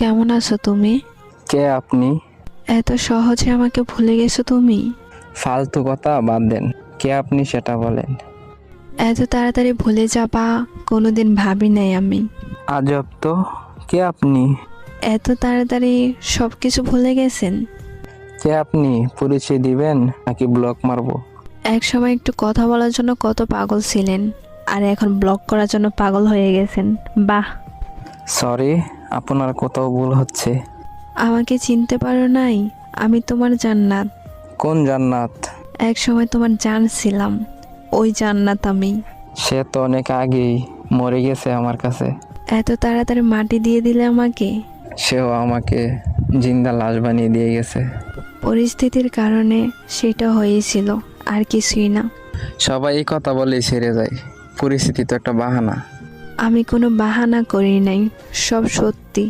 কেমন আছো তুমি? কে আপনি? এত সহজে আমাকে ভুলে গেছো তুমি? ফালতু কথা বাদ দেন। কে আপনি সেটা বলেন। এত তাড়াতাড়ি ভুলে যাবা কোনোদিন ভাবি নাই আমি। আজব তো। কে আপনি? এত তাড়াতাড়ি সব কিছু ভুলে গেছেন? কে আপনি? পরিচয় দিবেন নাকি ব্লক মারবো? এক সময় একটু কথা বলার জন্য কত পাগল ছিলেন আর এখন ব্লক করার জন্য পাগল হয়ে গেছেন। বাহ! সরি। আপনার কোথাও ভুল হচ্ছে? আমাকে চিনতে পারো নাই আমি তোমার জান্নাত। কোন জান্নাত? এক সময় তোমার জান ছিলাম ওই জান্নাত আমি। সে তো অনেক আগেই মরে গেছে আমার কাছে। এত তাড়াতাড়ি মাটি দিয়ে দিলে আমাকে? সেও আমাকে জিন্দা লাশ বানিয়ে দিয়ে গেছে। পরিস্থিতির কারণে সেটা হয়েছিল আর কিছুই না। সবাই এই কথা বলেই ছেড়ে যায়। পরিস্থিতি তো একটা বাহানা। আমি কোনো বাহানা করি নাই সব সত্যি।